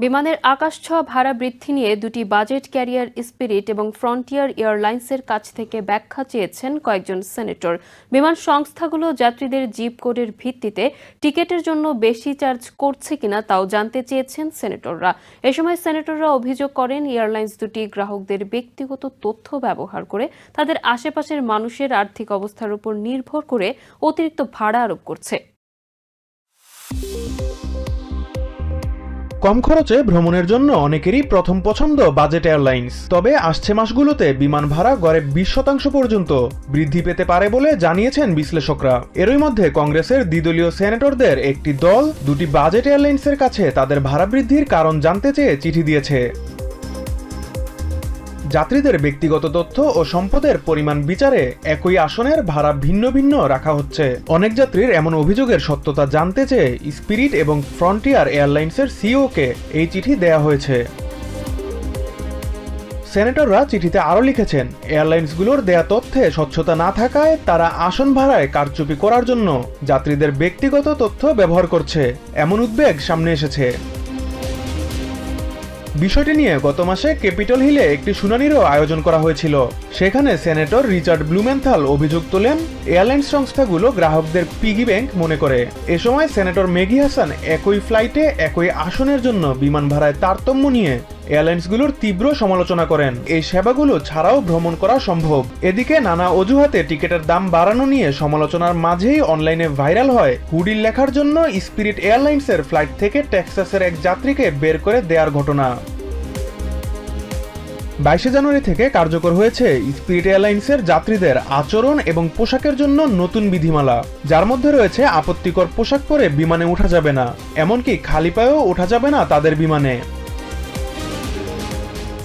বিমানের আকাশছোঁয়া ভাড়া বৃদ্ধি নিয়ে দুটি বাজেট ক্যারিয়ার স্পিরিট এবং ফ্রন্টিয়ার এয়ারলাইন্সের কাছ থেকে ব্যাখ্যা চেয়েছেন কয়েকজন সেনেটর। বিমান সংস্থাগুলো যাত্রীদের জিপ কোডের ভিত্তিতে টিকেটের জন্য বেশি চার্জ করছে কিনা তাও জানতে চেয়েছেন সেনেটররা। এ সময় সেনেটররা অভিযোগ করেন, এয়ারলাইন্স দুটি গ্রাহকদের ব্যক্তিগত তথ্য ব্যবহার করে তাদের আশেপাশের মানুষের আর্থিক অবস্থার উপর নির্ভর করে অতিরিক্ত ভাড়া আরোপ করছে। কম খরচে ভ্রমণের জন্য অনেকেরই প্রথম পছন্দ বাজেট এয়ারলাইন্স। তবে আসছে মাসগুলোতে বিমান ভাড়া গড়ে বিশ শতাংশ পর্যন্ত বৃদ্ধি পেতে পারে বলে জানিয়েছেন বিশ্লেষকরা। এরই মধ্যে কংগ্রেসের দ্বিদলীয় সেনেটরদের একটি দল দুটি বাজেট এয়ারলাইন্সের কাছে তাদের ভাড়া বৃদ্ধির কারণ জানতে চেয়ে চিঠি দিয়েছে। যাত্রীদের ব্যক্তিগত তথ্য ও সম্পদের পরিমাণ বিচারে একই আসনের ভাড়া ভিন্ন ভিন্ন রাখা হচ্ছে। অনেক যাত্রীর এমন অভিযোগের সত্যতা জানতে চেয়ে স্পিরিট এবং ফ্রন্টিয়ার এয়ারলাইন্সের সিইওকে এই চিঠি দেয়া হয়েছে। সেনেটররা চিঠিতে আরও লিখেছেন, এয়ারলাইন্সগুলোর দেয়া তথ্যে স্বচ্ছতা না থাকায় তারা আসন ভাড়ায় কারচুপি করার জন্য যাত্রীদের ব্যক্তিগত তথ্য ব্যবহার করছে। এমন উদ্বেগ সামনে এসেছে। বিষয়টি নিয়ে গত মাসে ক্যাপিটল হিলে একটি শুনানিরও আয়োজন করা হয়েছিল। সেখানে সেনেটর রিচার্ড ব্লুমেন্থাল অভিযোগ তোলেন, এয়ারলাইন্স সংস্থাগুলো গ্রাহকদের পিগি ব্যাংক মনে করে। এ সময় সেনেটর মেঘি হাসান একই ফ্লাইটে একই আসনের জন্য বিমান ভাড়ায় তারতম্য নিয়ে এয়ারলাইন্সগুলোর তীব্র সমালোচনা করেন। এই সেবাগুলো ছাড়াও ভ্রমণ করা সম্ভব। এদিকে নানা অজুহাতে টিকিটের দাম বাড়ানো নিয়ে সমালোচনার মাঝেই অনলাইনে ভাইরাল হয় হুডির লেখার জন্য স্পিরিট এয়ারলাইন্সের ফ্লাইট থেকে টেক্সাসের এক যাত্রীকে বের করে দেওয়ার ঘটনা। বাইশে জানুয়ারি থেকে কার্যকর হয়েছে স্পিরিট এয়ারলাইন্সের যাত্রীদের আচরণ এবং পোশাকের জন্য নতুন বিধিমালা। যার মধ্যে রয়েছে আপত্তিকর পোশাক পরে বিমানে ওঠা যাবে না। এমনকি খালি পায়েও ওঠা যাবে না তাদের বিমানে।